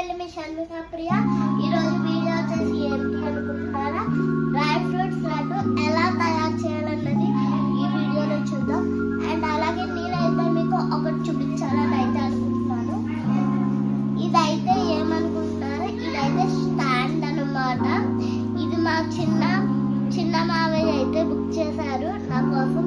పెళ్ళి మీ షణ్మిక ప్రియ? ఈరోజు వీడియో వచ్చేసి ఏంటి అనుకుంటున్నారా? డ్రై ఫ్రూట్స్ లడ్డు ఎలా తయారు చేయాలన్నది ఈ వీడియోలో చూద్దాం. అండ్ అలాగే నేనైతే మీకు ఒకటి చూపించాలని అయితే అనుకుంటున్నాను. ఇదైతే ఏమనుకుంటున్నారా? ఇదైతే స్టాండ్ అన్నమాట. ఇది మా చిన్న చిన్న మావయ్య అయితే బుక్ చేశారు. నా కోసం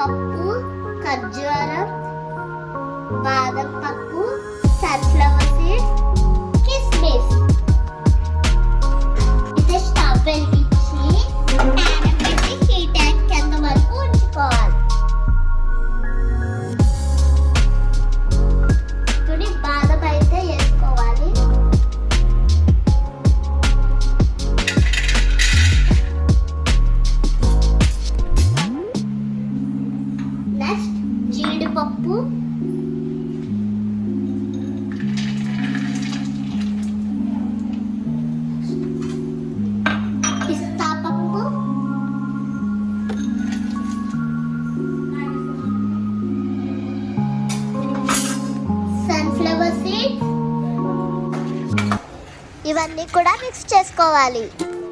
పప్పు ఖర్జూరం బాదం పప్పు ఇవన్నీ కూడా మిక్స్ చేసుకోవాలి.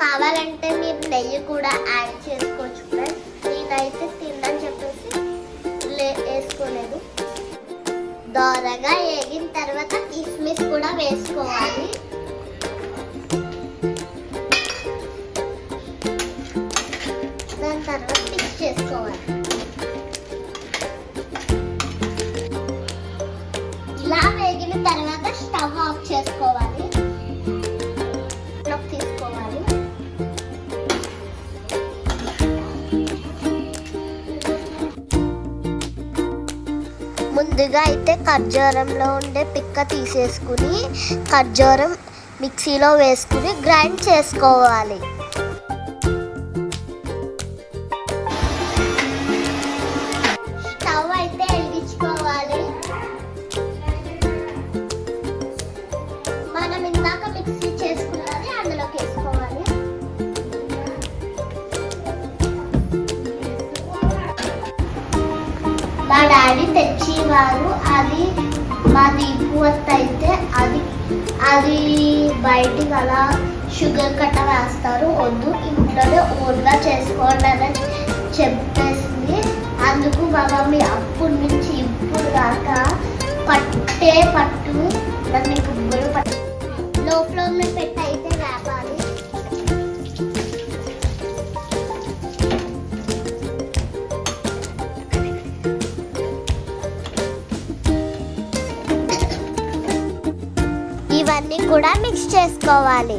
కావాలంటే మీరు నెయ్యి కూడా యాడ్ చేసుకోవచ్చు ఫ్రెండ్స్ నేనైతే తిందని చెప్పేసి లే వేసుకోలేదు. దోరగా వేగిన తర్వాత కిస్మిస్ కూడా వేసుకోవాలి. ముందుగా అయితే ఖర్జూరంలో ఉండే పిక్క తీసేసుకుని ఖర్జూరం మిక్సీలో వేసుకుని గ్రైండ్ చేసుకోవాలి. వారు అది మాది దీపు వత్త అయితే అది అది బయటికి అలా షుగర్ కట్ట వేస్తారు వద్దు ఇంట్లోనే ఓన్గా చేసుకోండి అని చెప్పేసింది. అందుకు మా మమ్మీ అప్పటి నుంచి ఇప్పుడు దాకా పట్టే పట్టు నన్ను ఇప్పుడు పట్టు లో ఫ్లేమ్లో పెట్టి కూడా మిక్స్ చేసుకోవాలి.